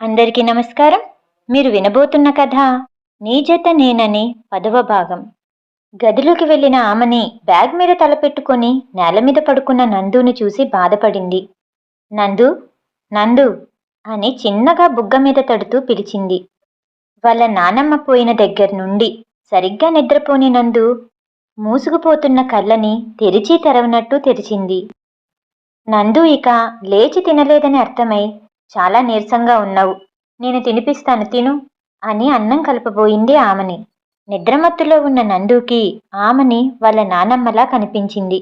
అందరికీ నమస్కారం. మీరు వినబోతున్న కథ నీ జత నేనని పదవ భాగం. గదిలోకి వెళ్ళిన ఆమెని బ్యాగ్ మీద తలపెట్టుకొని నేల మీద పడుకున్న నందుని చూసి బాధపడింది. నందు నందు అని చిన్నగా బుగ్గ మీద తడుతూ పిలిచింది. వాళ్ళ నానమ్మ పోయిన దగ్గర నుండి సరిగ్గా నిద్రపోని నందు మూసుకుపోతున్న కళ్ళని తెరిచి తెరవనట్టు తెరిచింది. నందు ఇక లేచి తినలేదని అర్థమై చాలా నీరసంగా ఉన్నావు. నేను తినిపిస్తాను తిను అని అన్నం కలపబోయింది ఆమెని. నిద్రమత్తులో ఉన్న నందుకి ఆమెని వాళ్ళ నానమ్మలా కనిపించింది.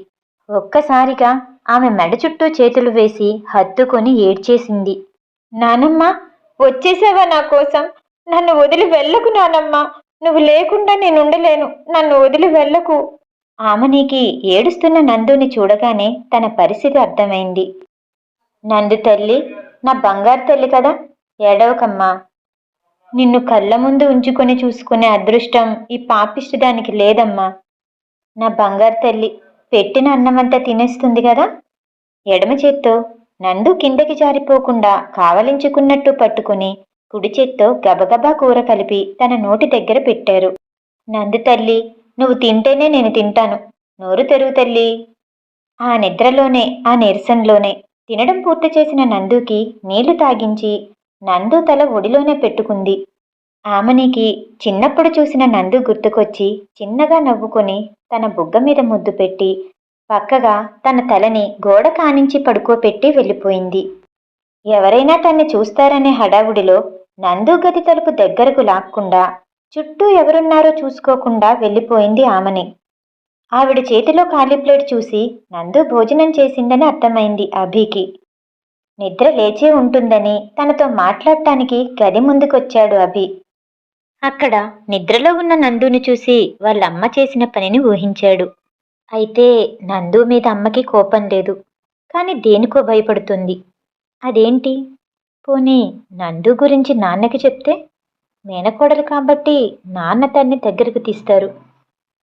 ఒక్కసారిగా ఆమె మెడ చుట్టూ చేతులు వేసి హత్తుకొని ఏడ్చేసింది. నానమ్మ వచ్చేసావా నా కోసం? నన్ను వదిలి వెళ్ళకు నానమ్మ. నువ్వు లేకుండా నేను ఉండలేను. నన్ను వదిలి వెళ్ళకు. ఆమెనికి ఏడుస్తున్న నందుని చూడగానే తన పరిస్థితి అర్థమైంది. నందు తల్లి నా బంగారు తల్లి కదా? ఏడవకమ్మా. నిన్ను కళ్ళ ముందు ఉంచుకొని చూసుకునే అదృష్టం ఈ పాపిష్టదానికి లేదమ్మా. నా బంగారు తల్లి పెట్టిన అన్నమంతా తినేస్తుంది కదా? ఎడమ చేత్తో నందు కిందకి జారిపోకుండా కావలించుకున్నట్టు పట్టుకుని కుడి చేత్తో గబగబా కూర కలిపి తన నోటి దగ్గర పెట్టారు. నందు తల్లి నువ్వు తింటేనే నేను తింటాను. నోరు తెరువు తల్లి. ఆ నిద్రలోనే ఆ నీరసంలోనే తినడం పూర్తి చేసిన నందుకి నీళ్ళు తాగించి నందు తల ఒడిలోనే పెట్టుకుంది. ఆమెనికి చిన్నప్పుడు చూసిన నందు గుర్తుకొచ్చి చిన్నగా నవ్వుకొని తన బుగ్గ మీద ముద్దు పెట్టి పక్కగా తన తలని గోడ కానించి పడుకోపెట్టి వెళ్ళిపోయింది. ఎవరైనా తన్ని చూస్తారనే హడావుడిలో నందు గది తలుపు దగ్గరకు లాక్కుండా చుట్టూ ఎవరున్నారో చూసుకోకుండా వెళ్ళిపోయింది ఆమెని. ఆవిడ చేతిలో ఖాళీ ప్లేట్ చూసి నందు భోజనం చేసిందని అర్థమైంది అభికి. నిద్ర లేచే ఉంటుందని తనతో మాట్లాడటానికి గది ముందుకొచ్చాడు అభి. అక్కడ నిద్రలో ఉన్న నందుని చూసి వాళ్ళ అమ్మ చేసిన పనిని ఊహించాడు. అయితే నందు మీద అమ్మకి కోపం లేదు కానీ దేనికో భయపడుతుంది. అదేంటి? పోనీ నందు గురించి నాన్నకి చెప్తే మేనకోడలు కాబట్టి నాన్న తన్ని దగ్గరకు తీస్తారు.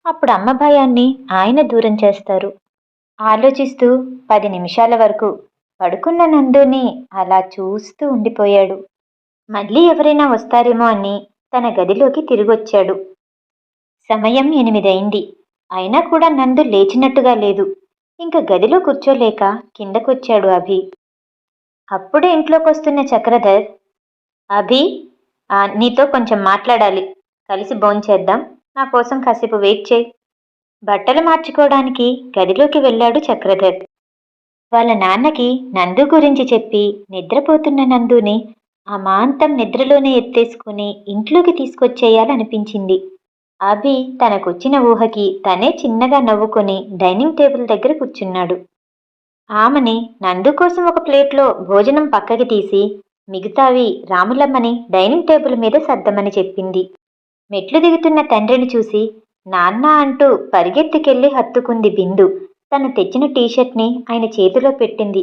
అప్పుడు అమ్మ భయాన్ని ఆయన దూరం చేస్తారు. ఆలోచిస్తూ పది నిమిషాల వరకు పడుకున్న నందుని అలా చూస్తూ ఉండిపోయాడు. మళ్ళీ ఎవరైనా వస్తారేమో అని తన గదిలోకి తిరిగొచ్చాడు. సమయం ఎనిమిదైంది. అయినా కూడా నందు లేచినట్టుగా లేదు. ఇంకా గదిలో కూర్చోలేక కిందకొచ్చాడు అభి. అప్పుడే ఇంట్లోకి వస్తున్న చక్రధర్ అభి నీతో కొంచెం మాట్లాడాలి. కలిసి భోంచేద్దాం. నా కోసం కాసేపు వెయిట్ చేయి. బట్టలు మార్చుకోవడానికి గదిలోకి వెళ్ళాడు చక్రధర్. వాళ్ళ నాన్నకి నందు గురించి చెప్పి నిద్రపోతున్న నందుని అమాంతం నిద్రలోనే ఎత్తేసుకుని ఇంట్లోకి తీసుకొచ్చేయాలనిపించింది. అభి తనకొచ్చిన ఊహకి తనే చిన్నగా నవ్వుకొని డైనింగ్ టేబుల్ దగ్గర కూర్చున్నాడు. ఆమెని నందు కోసం ఒక ప్లేట్లో భోజనం పక్కకి తీసి మిగతావి రాములమ్మని డైనింగ్ టేబుల్ మీద సర్దమని చెప్పింది. మెట్లు దిగుతున్న తండ్రిని చూసి నాన్న అంటూ పరిగెత్తుకెళ్ళి హత్తుకుంది బిందు. తను తెచ్చిన టీషర్ట్ని ఆయన చేతిలో పెట్టింది.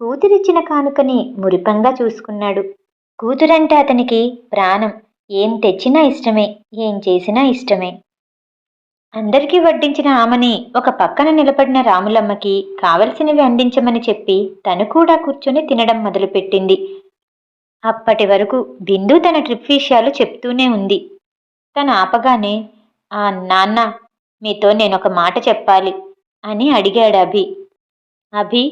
కూతురిచ్చిన కానుకని మురిపంగా చూసుకున్నాడు. కూతురంటే అతనికి ప్రాణం. ఏం తెచ్చినా ఇష్టమే ఏం చేసినా ఇష్టమే. అందరికీ వడ్డించిన ఆమెని ఒక పక్కన నిలబడిన రాములమ్మకి కావలసినవి అందించమని చెప్పి తను కూడా కూర్చొని తినడం మొదలుపెట్టింది. అప్పటి వరకు బిందు తన ట్రిప్ విషయాలు చెప్తూనే ఉంది. తను ఆపగానే ఆ నాన్న మీతో నేనొక మాట చెప్పాలి అని అడిగాడు అభి. అభి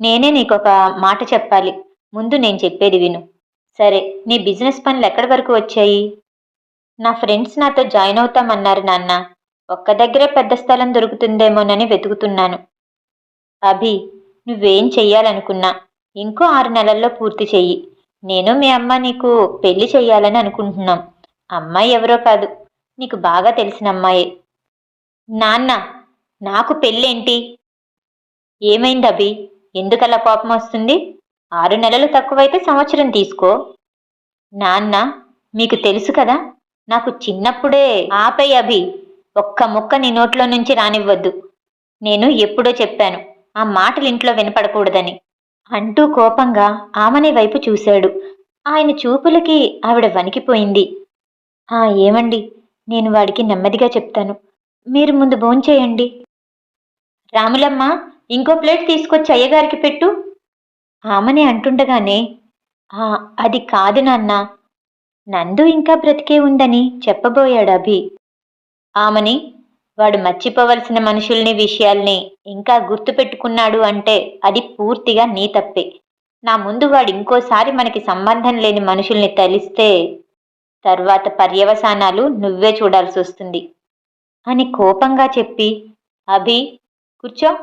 నేనే నీకొక మాట చెప్పాలి. ముందు నేను చెప్పేది విను. సరే నీ బిజినెస్ పనులు ఎక్కడి వరకు వచ్చాయి? నా ఫ్రెండ్స్ నాతో జాయిన్ అవుతామన్నారు నాన్న. ఒక్క దగ్గరే పెద్ద స్థలం దొరుకుతుందేమోనని వెతుకుతున్నాను. అభి నువ్వేం చెయ్యాలనుకున్నా ఇంకో ఆరు నెలల్లో పూర్తి చెయ్యి. నేను మీ అమ్మ నీకు పెళ్ళి చెయ్యాలని అనుకుంటున్నాం. అమ్మాయి ఎవరో కాదు. నీకు బాగా తెలిసిన అమ్మాయే. నాన్న నాకు పెళ్ళేంటి? ఏమైంది అభి? ఎందుకలా కోపం వస్తుంది? ఆరు నెలలు తక్కువైతే సంవత్సరం తీసుకో. నాన్న మీకు తెలుసు కదా నాకు చిన్నప్పుడే ఆపై అభి. ఒక్క ముక్క నీ నోట్లో నుంచి రానివ్వద్దు. నేను ఎప్పుడో చెప్పాను ఆ మాటలు ఇంట్లో వినపడకూడదని. అంటూ కోపంగా ఆమెని వైపు చూశాడు. ఆయన చూపులకి ఆవిడ వణికిపోయింది. ఏమండి? నేను వాడికి నెమ్మదిగా చెప్తాను. మీరు ముందు భోంచేయండి రాములమ్మ ఇంకో ప్లేట్ తీసుకొచ్చి అయ్యగారికి పెట్టు. ఆమెనే అంటుండగానే అది కాదు నాన్న. నందు ఇంకా బ్రతికే ఉందని చెప్పబోయాడు అభి. ఆమెని వాడు మర్చిపోవలసిన మనుషుల్ని విషయాల్ని ఇంకా గుర్తుపెట్టుకున్నాడు అంటే అది పూర్తిగా నీ తప్పే. నా ముందు వాడు ఇంకోసారి మనకి సంబంధం లేని మనుషుల్ని తలిస్తే తర్వాత పర్యవసానాలు నువ్వే చూడాల్సి వస్తుంది. అని కోపంగా చెప్పి అభి కూర్చో.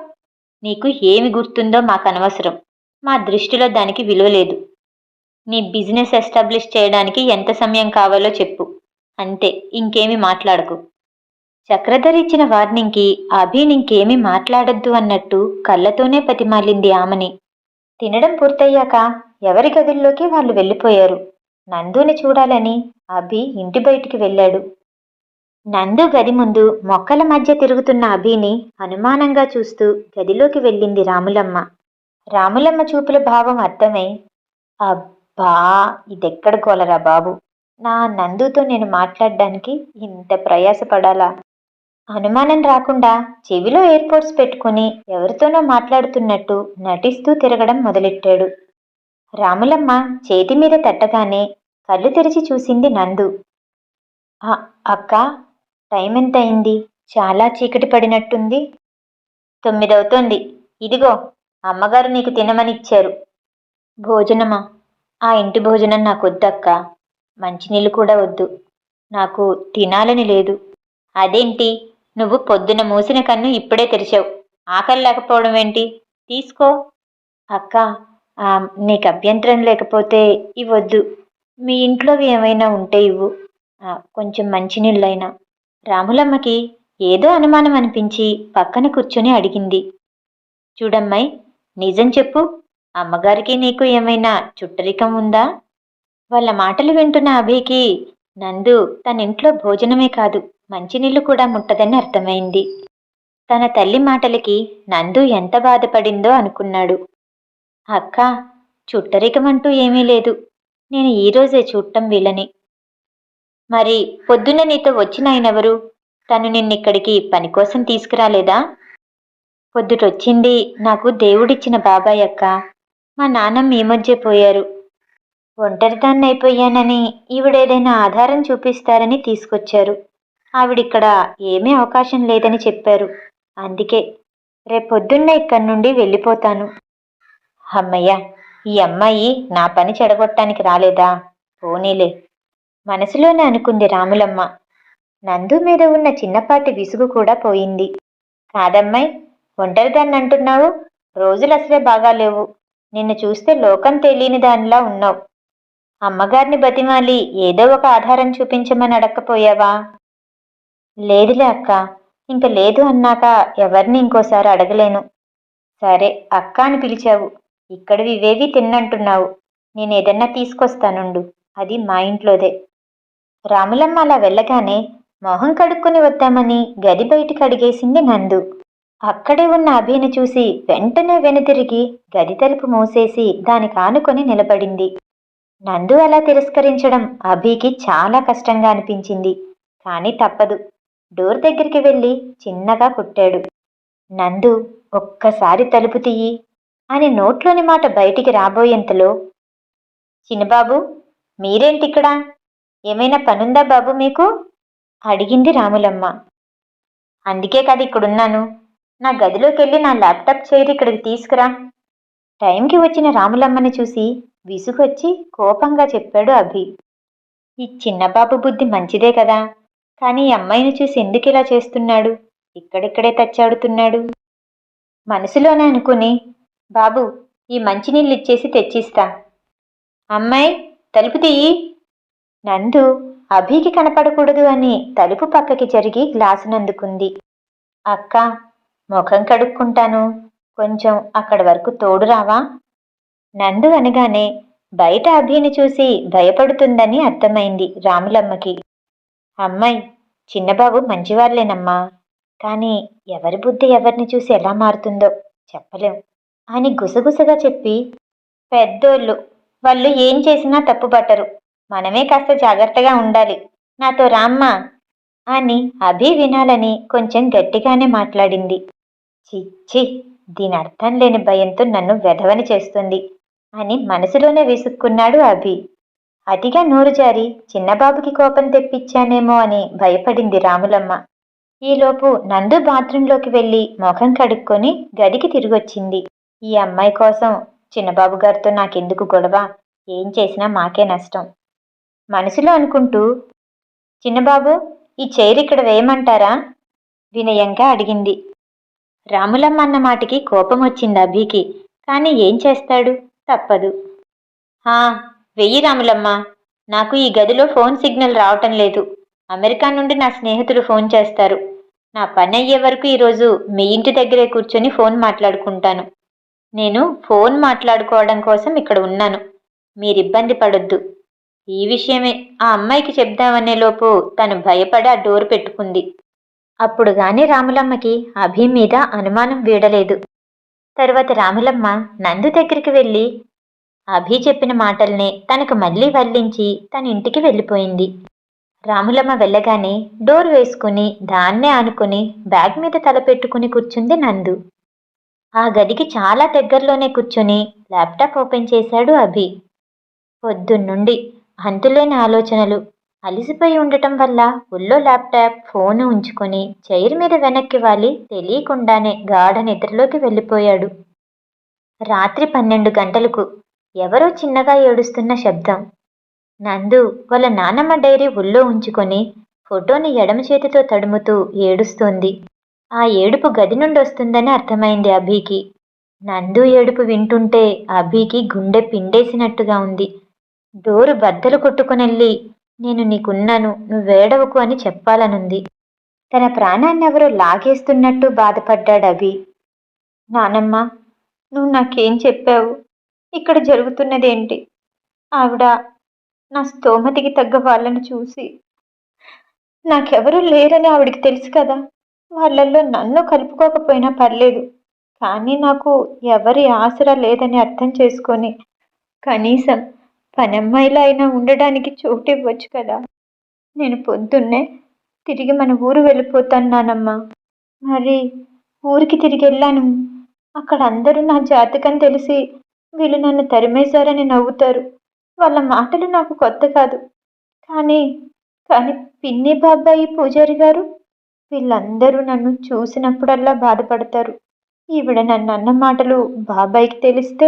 నీకు ఏమి గుర్తుందో మాకు అనవసరం. మా దృష్టిలో దానికి విలువ లేదు. నీ బిజినెస్ ఎస్టాబ్లిష్ చేయడానికి ఎంత సమయం కావాలో చెప్పు. అంతే ఇంకేమి మాట్లాడకు. చక్రధర్ ఇచ్చిన వార్నింగ్కి అభి ఇంకేమీ మాట్లాడొద్దు అన్నట్టు కళ్ళతోనే పతిమాలింది ఆమెని. తినడం పూర్తయ్యాక ఎవరి గదుల్లోకి వాళ్ళు వెళ్ళిపోయారు. నందుని చూడాలని అభి ఇంటి బయటికి వెళ్ళాడు. నందు గది ముందు మొక్కల మధ్య తిరుగుతున్న అభిని అనుమానంగా చూస్తూ గదిలోకి వెళ్ళింది రాములమ్మ. రాములమ్మ చూపుల భావం అర్థమై అబ్బా ఇదెక్కడ గోలరా బాబు? నా నందుతో నేను మాట్లాడడానికి ఇంత ప్రయాసపడాలా? అనుమానం రాకుండా చెవిలో ఎయిర్పోర్ట్స్ పెట్టుకుని ఎవరితోనో మాట్లాడుతున్నట్టు నటిస్తూ తిరగడం మొదలెట్టాడు. రాములమ్మ చేతి మీద తట్టగానే కళ్ళు తెరిచి చూసింది నందు. అక్క టైం ఎంత అయింది చాలా చీకటి పడినట్టుంది. తొమ్మిదవుతోంది. ఇదిగో అమ్మగారు నీకు తినమని ఇచ్చారు భోజనమా? ఆ ఇంటి భోజనం నాకు వద్దక్క మంచినీళ్ళు కూడా వద్దు. నాకు తినాలని లేదు. అదేంటి? నువ్వు పొద్దున మూసిన కన్ను ఇప్పుడే తెరిచావు. ఆకలి లేకపోవడం ఏంటి తీసుకో. అక్క నీకు అభ్యంతరం లేకపోతే ఇవ్వద్దు. మీ ఇంట్లోవి ఏమైనా ఉంటే ఇవ్వు. కొంచెం మంచినీళ్ళైనా. రాములమ్మకి ఏదో అనుమానం అనిపించి పక్కన కూర్చొని అడిగింది. చూడమ్మాయి నిజం చెప్పు. అమ్మగారికి నీకు ఏమైనా చుట్టరికం ఉందా? వాళ్ళ మాటలు వింటున్న అభికి నందు తన ఇంట్లో భోజనమే కాదు మంచినీళ్ళు కూడా ముట్టదని అర్థమైంది. తన తల్లి మాటలకి నందు ఎంత బాధపడిందో అనుకున్నాడు. అక్క చుట్టరికమంటూ ఏమీ లేదు. నేను ఈరోజే చూడటం వీళ్ళని. మరి పొద్దున్న నీతో వచ్చిన ఆయనెవరు తను నిన్నిక్కడికి పని కోసం తీసుకురాలేదా? పొద్దుటొచ్చింది నాకు దేవుడిచ్చిన బాబాయ్ అక్క. మా నాన్నమ్మ ఈ మధ్య పోయారు. ఒంటరిదాన్ని అయిపోయానని ఈవిడేదైనా ఆధారం చూపిస్తారని తీసుకొచ్చారు. ఆవిడిక్కడ ఏమీ అవకాశం లేదని చెప్పారు. అందుకే రేపొద్దున్న ఇక్కడి నుండి వెళ్ళిపోతాను. అమ్మయ్య ఈ అమ్మాయి నా పని చెడగొట్టడానికి రాలేదా? పోనీలే. మనసులోనే అనుకుంది రాములమ్మ. నందు మీద ఉన్న చిన్నపాటి విసుగు కూడా పోయింది. కాదమ్మాయి ఒంటరిదాన్ని అంటున్నావు? రోజులు అసలే బాగాలేవు. నిన్ను చూస్తే లోకం తెలియని దానిలా ఉన్నావు. అమ్మగారిని బతిమాలి ఏదో ఒక ఆధారం చూపించమని అడక్కపోయావా? లేదులే అక్క ఇంక లేదు అన్నాక ఎవరిని ఇంకోసారి అడగలేను. సరే అక్క అని పిలిచావు. ఇక్కడివి ఇవేవి తిన్నంటున్నావు. నేను ఏదన్నా తీసుకొస్తానుండు. అది మా ఇంట్లోదే. రాములమ్మ అలా వెళ్ళగానే మొహం కడుక్కొని వద్దామని గది బయటికి అడిగేసింది నందు. అక్కడే ఉన్న అభిని చూసి వెంటనే వెనుతిరిగి గది తలుపు మూసేసి దానికి ఆనుకొని నిలబడింది. నందు అలా తిరస్కరించడం అభికి చాలా కష్టంగా అనిపించింది. కానీ తప్పదు. డోర్ దగ్గరికి వెళ్ళి చిన్నగా కొట్టాడు. నందు ఒక్కసారి తలుపు తీయి. అని నోట్లోని మాట బయటికి రాబోయేంతలో చిన్నబాబు మీరేంటిక్కడ? ఏమైనా పనుందా బాబు మీకు? అడిగింది రాములమ్మ. అందుకే కదా ఇక్కడున్నాను. నా గదిలోకి వెళ్ళి నా ల్యాప్టాప్ చైర్ ఇక్కడికి తీసుకురా. టైంకి వచ్చిన రాములమ్మని చూసి విసుగొచ్చి కోపంగా చెప్పాడు అభి. ఈ చిన్నబాబు బుద్ధి మంచిదే కదా. కానీ ఈ అమ్మాయిని చూసి ఎందుకు ఇలా చేస్తున్నాడు? ఇక్కడిక్కడే తచ్చాడుతున్నాడు. మనసులోనే అనుకుని బాబు ఈ మంచినీళ్ళు ఇచ్చేసి తెచ్చిస్తా. అమ్మాయి తలుపు తీయి. నందు అభికి కనపడకూడదు అని తలుపు పక్కకి జరిగి గ్లాసునందుకుంది అక్క ముఖం కడుక్కుంటాను. కొంచెం అక్కడి వరకు తోడు రావా? నందు అనగానే బయట అభిని చూసి భయపడుతుందని అర్థమైంది రాములమ్మకి. అమ్మాయి చిన్నబాబు మంచివాళ్ళేనమ్మా కానీ ఎవరి బుద్ధి ఎవరిని చూసి ఎలా మారుతుందో చెప్పలేం. అని గుసగుసగా చెప్పి పెద్దోళ్ళు వాళ్ళు ఏం చేసినా తప్పుపట్టరు మనమే కాస్త జాగ్రత్తగా ఉండాలి. నాతో రామ్మా అని అభి వినాలని కొంచెం గట్టిగానే మాట్లాడింది. చిచ్చి దీని అర్థం లేని భయంతో నన్ను వెధవని చేస్తుంది అని మనసులోనే విసుక్కున్నాడు అభి. అతిగా నోరు జారి చిన్నబాబుకి కోపం తెప్పించానేమో అని భయపడింది రాములమ్మ. ఈలోపు నందు బాత్రూంలోకి వెళ్ళి ముఖం కడుక్కొని గదికి తిరిగొచ్చింది. ఈ అమ్మాయి కోసం చిన్నబాబు గారితో నాకెందుకు గొడవ? ఏం చేసినా మాకే నష్టం. మనసులో అనుకుంటూ చిన్నబాబు ఈ చైర్ ఇక్కడ వేయమంటారా? వినయంగా అడిగింది. రాములమ్మ అన్న మాటకి కోపం వచ్చింది అభికి కానీ ఏం చేస్తాడు? తప్పదు. హా వెయ్యి రాములమ్మ. నాకు ఈ గదిలో ఫోన్ సిగ్నల్ రావటం లేదు. అమెరికా నుండి నా స్నేహితులు ఫోన్ చేస్తారు. నా పని అయ్యే వరకు ఈరోజు మీ ఇంటి దగ్గరే కూర్చొని ఫోన్ మాట్లాడుకుంటాను. నేను ఫోన్ మాట్లాడుకోవడం కోసం ఇక్కడ ఉన్నాను. మీరు ఇబ్బంది పడొద్దు. ఈ విషయమే ఆ అమ్మాయికి చెప్దామనే లోపు తను భయపడి ఆ డోర్ పెట్టుకుంది. అప్పుడు గాని రాములమ్మకి అభి మీద అనుమానం వీడలేదు. తర్వాత రాములమ్మ నందు దగ్గరికి వెళ్ళి అభి చెప్పిన మాటల్నే తనకు మళ్ళీ వల్లించి తన ఇంటికి వెళ్ళిపోయింది. రాములమ్మ వెళ్ళగానే డోర్ వేసుకుని దాన్నే ఆనుకుని బ్యాగ్ మీద తల పెట్టుకుని కూర్చుంది నందు. ఆ గదికి చాలా దగ్గరలోనే కూర్చొని ల్యాప్టాప్ ఓపెన్ చేశాడు అభి. పొద్దున్నుండి అంతులేని ఆలోచనలు అలిసిపోయి ఉండటం వల్ల ఒళ్ళో ల్యాప్టాప్ ఫోను ఉంచుకొని చైర్ మీద వెనక్కి వాలి తెలియకుండానే గాఢ నిద్రలోకి వెళ్ళిపోయాడు. రాత్రి పన్నెండు గంటలకు ఎవరో చిన్నగా ఏడుస్తున్న శబ్దం. నందు వాళ్ళ నానమ్మ డైరీ ఒళ్ళో ఉంచుకొని ఫోటోని ఎడమ చేతితో తడుముతూ ఏడుస్తోంది. ఆ ఏడుపు గది నుండి వస్తుందని అర్థమైంది అభికి. నందు ఏడుపు వింటుంటే అభికి గుండె పిండేసినట్టుగా ఉంది. డోరు బద్దలు కొట్టుకునెళ్ళి నేను నీకున్నాను నువ్వేడవకు అని చెప్పాలనుంది. తన ప్రాణాన్నెవరో లాగేస్తున్నట్టు బాధపడ్డాడు అభి. నానమ్మ నువ్వు నాకేం చెప్పావు? ఇక్కడ జరుగుతున్నదేంటి? ఆవిడ నా స్తోమతికి తగ్గ వాళ్ళని చూసి నాకెవరూ లేరని ఆవిడికి తెలుసు కదా? వాళ్ళల్లో నన్ను కలుపుకోకపోయినా పర్లేదు కానీ నాకు ఎవరి ఆసరా లేదని అర్థం చేసుకొని కనీసం పనమ్మాయిలా అయినా ఉండడానికి చోటు ఇవ్వచ్చు కదా. నేను పొద్దున్నే తిరిగి మన ఊరు వెళ్ళిపోతాను నానమ్మ మరి ఊరికి తిరిగి వెళ్ళాను. అక్కడ అందరూ నా జాతకం తెలిసి వీళ్ళు నన్ను తరిమేశారని నవ్వుతారు. వాళ్ళ మాటలు నాకు కొత్త కాదు. కానీ కానీ పిన్ని బాబాయి పూజారి గారు వీళ్ళందరూ నన్ను చూసినప్పుడల్లా బాధపడతారు. ఈవిడ నన్ను అన్న మాటలు బాబాయికి తెలిస్తే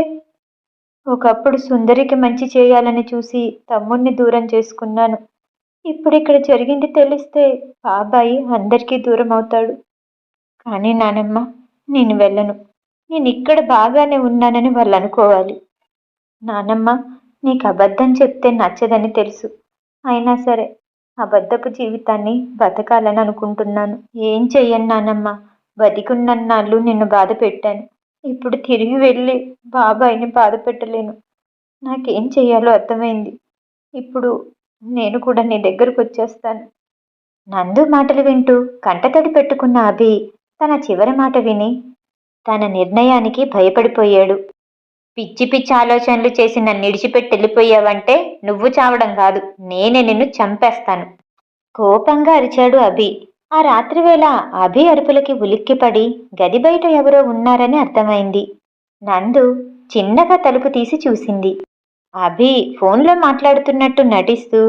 ఒకప్పుడు సుందరికి మంచి చేయాలని చూసి తమ్ముణ్ణి దూరం చేసుకున్నాను. ఇప్పుడు ఇక్కడ జరిగింది తెలిస్తే బాబాయి అందరికీ దూరం అవుతాడు. కానీ నానమ్మ నేను వెళ్ళను. నేను ఇక్కడ బాగానే ఉన్నానని వాళ్ళు అనుకోవాలి. నానమ్మ నీకు అబద్ధం చెప్తే నచ్చదని తెలుసు. అయినా సరే అబద్ధపు జీవితాన్ని బతకాలని అనుకుంటున్నాను. ఏం చెయ్యన్నానమ్మా బతికున్నన్నాళ్ళు నిన్ను బాధ పెట్టాను. ఇప్పుడు తిరిగి వెళ్ళి బాబాయిని బాధ పెట్టలేను. నాకేం చెయ్యాలో అర్థమైంది. ఇప్పుడు నేను కూడా నీ దగ్గరకు వచ్చేస్తాను. నందు మాటలు వింటూ కంటతడి పెట్టుకున్న అభి తన చివరి మాట విని తన నిర్ణయానికి భయపడిపోయాడు. పిచ్చి పిచ్చి ఆలోచనలు చేసి నన్ను నిడిచిపెట్టి వెళ్ళిపోయావంటే నువ్వు చావడం కాదు. నేనే నిన్ను చంపేస్తాను. కోపంగా అరిచాడు అభి. ఆ రాత్రివేళ అభి అరుపులకి ఉలిక్కిపడి గది బయట ఎవరో ఉన్నారని అర్థమైంది. నందు చిన్నగా తలుపు తీసి చూసింది. అభి ఫోన్లో మాట్లాడుతున్నట్టు నటిస్తూ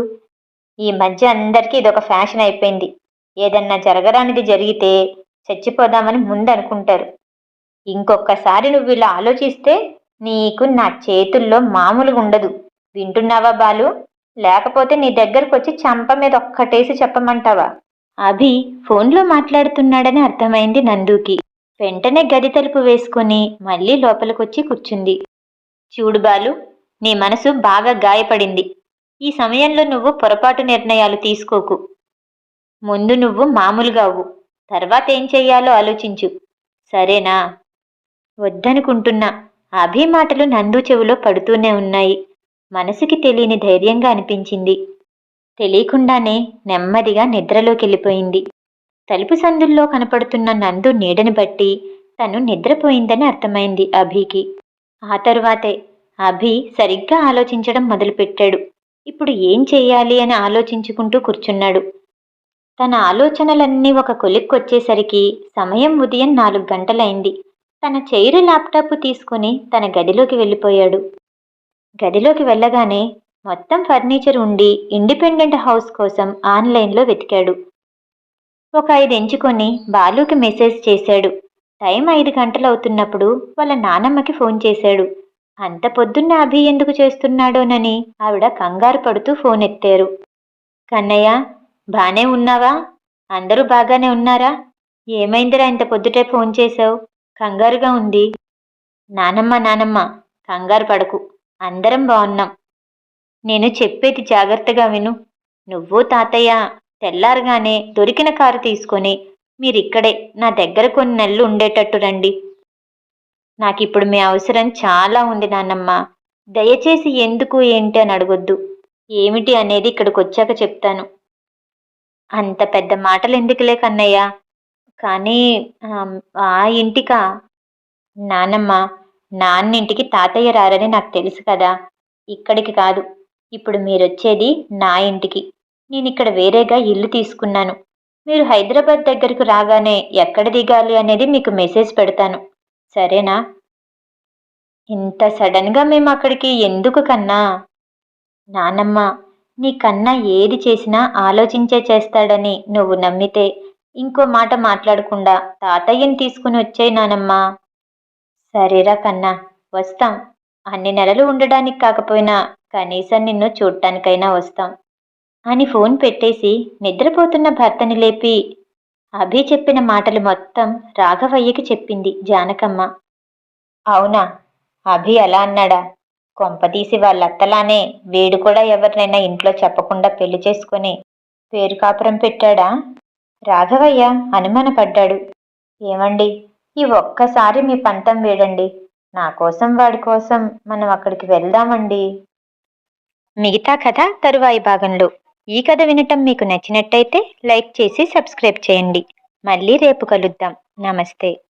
ఈ మధ్య అందరికీ ఇదొక ఫ్యాషన్ అయిపోయింది. ఏదన్నా జరగరానిది జరిగితే చచ్చిపోదామని ముందు అనుకుంటారు ఇంకొకసారి నువ్వు ఇలా ఆలోచిస్తే నీకు నా చేతుల్లో మామూలుగా ఉండదు. వింటున్నావా బాలు? లేకపోతే నీ దగ్గరకు వచ్చి చంప మీద ఒక్కటేసి చెప్పమంటావా? అభి ఫోన్లో మాట్లాడుతున్నాడని అర్థమైంది నందుకి. వెంటనే గది తలుపు వేసుకొని మళ్ళీ లోపలికొచ్చి కూర్చుంది. చూడు బాలు నీ మనసు బాగా గాయపడింది. ఈ సమయంలో నువ్వు పొరపాటు నిర్ణయాలు తీసుకోకు. ముందు నువ్వు మామూలుగా అవ్వు. తర్వాత ఏం చెయ్యాలో ఆలోచించు. సరేనా? వద్దనుకుంటున్నా. అభి మాటలు నందు చెవిలో పడుతూనే ఉన్నాయి. మనసుకి తెలియని ధైర్యంగా అనిపించింది. తెలియకుండానే నెమ్మదిగా నిద్రలోకి వెళ్ళిపోయింది తలుపు సందుల్లో కనపడుతున్న నందు నీడని బట్టి తను నిద్రపోయిందని అర్థమైంది అభికి. ఆ తరువాతే అభి సరిగ్గా ఆలోచించడం మొదలుపెట్టాడు. ఇప్పుడు ఏం చేయాలి అని ఆలోచించుకుంటూ కూర్చున్నాడు. తన ఆలోచనలన్నీ ఒక కొలిక్కొచ్చేసరికి సమయం ఉదయం నాలుగు గంటలైంది. తన చైర్ ల్యాప్టాప్ తీసుకుని తన గదిలోకి వెళ్ళిపోయాడు. గదిలోకి వెళ్ళగానే మొత్తం ఫర్నిచర్ ఉండి ఇండిపెండెంట్ హౌస్ కోసం ఆన్లైన్లో వెతికాడు. ఒక ఐదు ఎంచుకొని బాలుకి మెసేజ్ చేశాడు. టైం ఐదు గంటలు అవుతున్నప్పుడు వాళ్ళ నానమ్మకి ఫోన్ చేశాడు. అంత పొద్దున్న అభి ఎందుకు చేస్తున్నాడోనని ఆవిడ కంగారు పడుతూ ఫోన్ ఎత్తారు. కన్నయ్య బానే ఉన్నావా? అందరూ బాగానే ఉన్నారా? ఏమైందిరా ఇంత పొద్దుటే ఫోన్ చేశావు? కంగారుగా ఉంది. నానమ్మ నానమ్మ కంగారు పడకు. అందరం బాగున్నాం నేను చెప్పేది జాగ్రత్తగా విను. నువ్వు తాతయ్య తెల్లారగానే దొరికిన కారు తీసుకొని మీరిక్కడే నా దగ్గర కొన్ని నెలలు ఉండేటట్టు రండి. నాకిప్పుడు మీ అవసరం చాలా ఉంది నాన్నమ్మ దయచేసి ఎందుకు ఏంటి అని అడగొద్దు. ఏమిటి అనేది ఇక్కడికి వచ్చాక చెప్తాను. అంత పెద్ద మాటలు ఎందుకులే కన్నయ్య? కానీ ఆ ఇంటికా? నానమ్మ నాన్నింటికి తాతయ్య రారని నాకు తెలుసు కదా. ఇక్కడికి కాదు. ఇప్పుడు మీరొచ్చేది నా ఇంటికి. నేను ఇక్కడ వేరేగా ఇల్లు తీసుకున్నాను. మీరు హైదరాబాద్ దగ్గరకు రాగానే ఎక్కడ దిగాలి అనేది మీకు మెసేజ్ పెడతాను. సరేనా? ఇంత సడన్గా మేము అక్కడికి ఎందుకు కన్నా? నానమ్మ నీ కన్నా ఏది చేసినా ఆలోచించే చేస్తాడని నువ్వు నమ్మితే ఇంకో మాట మాట్లాడకుండా తాతయ్యని తీసుకుని వచ్చేయి నానమ్మా. సరేరా కన్నా వస్తాం. అన్ని నెలలు ఉండడానికి కాకపోయినా కనీసం నిన్ను చూడటానికైనా వస్తాం. అని ఫోన్ పెట్టేసి నిద్రపోతున్న భర్తని లేపి అభి చెప్పిన మాటలు మొత్తం రాఘవయ్యకి చెప్పింది జానకమ్మ. అవునా? అభి అలా అన్నాడా? కొంపతీసి వాళ్ళత్తలానే వీడు కూడా ఎవరినైనా ఇంట్లో చెప్పకుండా పెళ్ళి చేసుకుని పేరు కాపురం పెట్టాడా? రాఘవయ్య అనుమానపడ్డాడు. ఏమండి? ఈ ఒక్కసారి మీ పంతం వేడండి. నా కోసం వాడి కోసం మనం అక్కడికి వెళ్దామండి. మిగతా కథ తరువాయి భాగంలో. ఈ కథ వినటం మీకు నచ్చినట్టయితే లైక్ చేసి సబ్స్క్రైబ్ చేయండి. మళ్ళీ రేపు కలుద్దాం. నమస్తే.